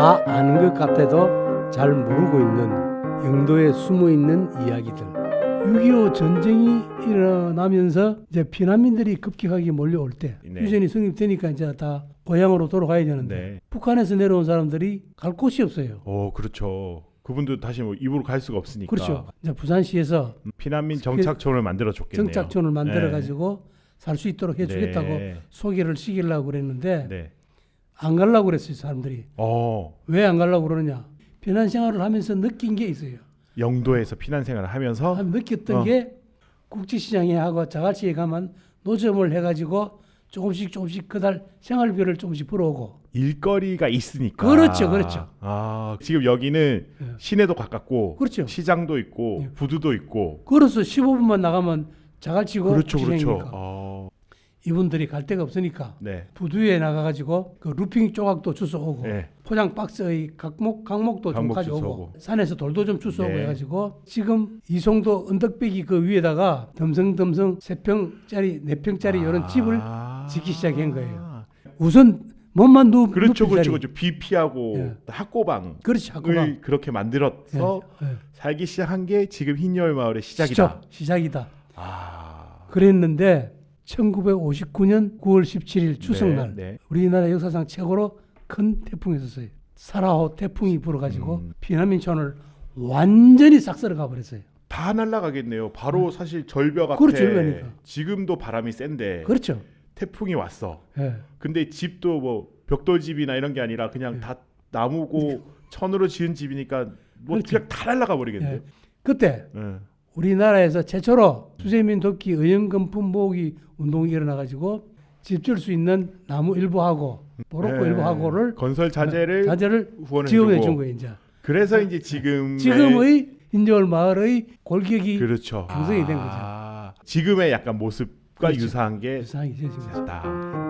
다 아는 것 같아도 잘 모르고 있는 영도에 숨어 있는 이야기들. 6.25 전쟁이 일어나면서 이제 피난민들이 급격하게 몰려올 때 네. 유전이 성립되니까 이제 다 고향으로 돌아가야 되는데 네. 북한에서 내려온 사람들이 갈 곳이 없어요. 어, 그렇죠. 그분도 다시 뭐 입으로 갈 수가 없으니까. 그렇죠. 이제 부산시에서 음, 피난민 정착촌을 만들어 줬겠네요. 정착촌을 만들어 가지고 살수 있도록 해주겠다고 네. 소개를 시키려고 그랬는데 네. 안 가려고 그랬어요 사람들이. 어, 왜 안 가려고 그러느냐? 피난 생활을 하면서 느낀 게 있어요. 영도에서 피난 생활을 하면서 한 느꼈던 어. 게 국제시장에 하고 자갈치에 가면 노점을 해가지고 조금씩 조금씩 그달 생활비를 조금씩 벌어오고 일거리가 있으니까. 그렇죠, 그렇죠. 아, 지금 여기는 예. 시내도 가깝고 그렇죠. 시장도 있고 예. 부두도 있고. 그래서 15분만 나가면 자갈치고 그렇죠, 그렇죠. 시장이니까. 어, 이분들이 갈 데가 없으니까 네. 부두에 나가가지고 그 루핑 조각도 주워오고 네. 포장 박스의 각목 각목도 좀 각목 가져오고 주워오고. 산에서 돌도 좀 주워오고 네. 해가지고 지금 이송도 언덕배기 그 위에다가 덤성덤성 세 평짜리 네 평짜리 이런 집을 아. 짓기 시작한 거예요. 우선 몸만 누 그렇죠, 그렇죠, 자리. 그렇죠. 비 피하고 예. 학고방을 그렇지 학고방 그렇게 만들어서 예, 예. 살기 시작한 게 지금 흰여울 마을의 시작이다. 시작, 시작이다. 아, 그랬는데 1959년 9월 17일 추석날 네, 네. 우리나라 역사상 최고로 큰 태풍이 있었어요. 사라호 태풍이 불어가지고 음. 피난민촌을 완전히 싹 쓸어 가 버렸어요. 다 날라가겠네요. 바로 사실 절벽 앞에 그렇죠, 절벽이니까. 지금도 바람이 센데 그렇죠. 태풍이 왔어. 예. 근데 집도 뭐 벽돌 집이나 이런 게 아니라 그냥 예. 다 나무고 천으로 지은 집이니까 뭐 그렇죠. 그냥 다 날라가 버리겠네요. 예. 그때 예. 우리나라에서 최초로 수세민 돕기 의연금품 모으기 운동이 일어나가지고 집질수 있는 나무 일부하고 모로코 예. 일부하고를 건설 자재를 자재를 후원해 지원해 준 거예요 이제. 그래서 이제 지금 지금의 인절 마을의 골격이 그렇죠. 형성이 된 거죠. 아, 지금의 약간 모습과 그렇죠. 유사한 게 되죠. 됐다.